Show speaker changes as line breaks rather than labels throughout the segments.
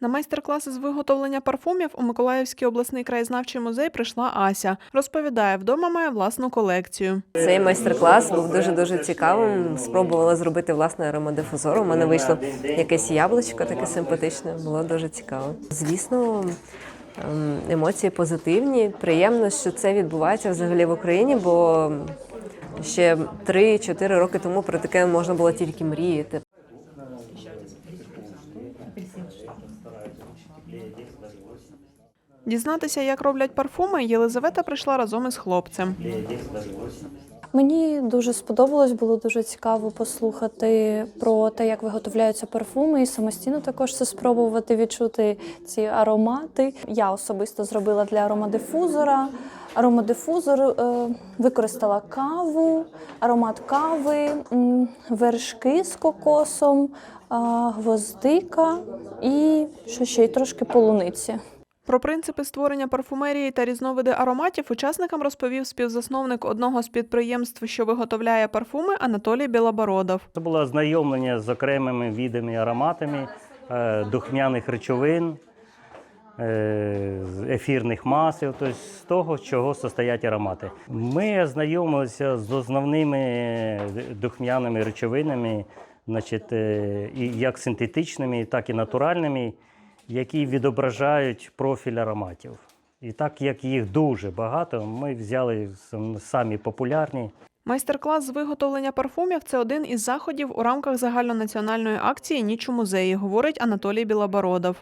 На майстер-класи з виготовлення парфумів у Миколаївський обласний краєзнавчий музей прийшла Ася. Розповідає, вдома має власну колекцію.
Цей майстер-клас був дуже дуже цікавим. Спробувала зробити власне аромадифузор. У мене вийшло якесь яблучко таке симпатичне. Було дуже цікаво. Звісно, ем, емоції позитивні. Приємно, що це відбувається взагалі в Україні, бо ще 3-4 роки тому про таке можна було тільки мріяти.
Дізнатися, як роблять парфуми, Єлизавета прийшла разом із хлопцем.
Мені дуже сподобалось, було дуже цікаво послухати про те, як виготовляються парфуми, і самостійно також це спробувати відчути ці аромати. Я особисто зробила для аромадифузора. Аромадифузор е, використала каву, аромат кави, вершки з кокосом, а, гвоздика і що ще й трошки полуниці.
Про принципи створення парфумерії та різновиди ароматів учасникам розповів співзасновник одного з підприємств, що виготовляє парфуми, Анатолій Білобородов.
Це було знайомлення з окремими видами ароматами, е, духмяних речовин, е, ефірних масел, тобто з того, з чого состоять аромати. Ми знайомилися з основними духмяними речовинами, значить, е, як синтетичними, так і натуральними, які відображають профіль ароматів. І так як їх дуже багато, ми взяли самі популярні.
Майстер-клас з виготовлення парфумів це один із заходів у рамках загальнонаціональної акції Ніч у музеї, говорить Анатолій Білобородов.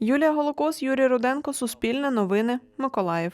Юлія Голокос, Юрій Руденко, Суспільне новини, Миколаїв.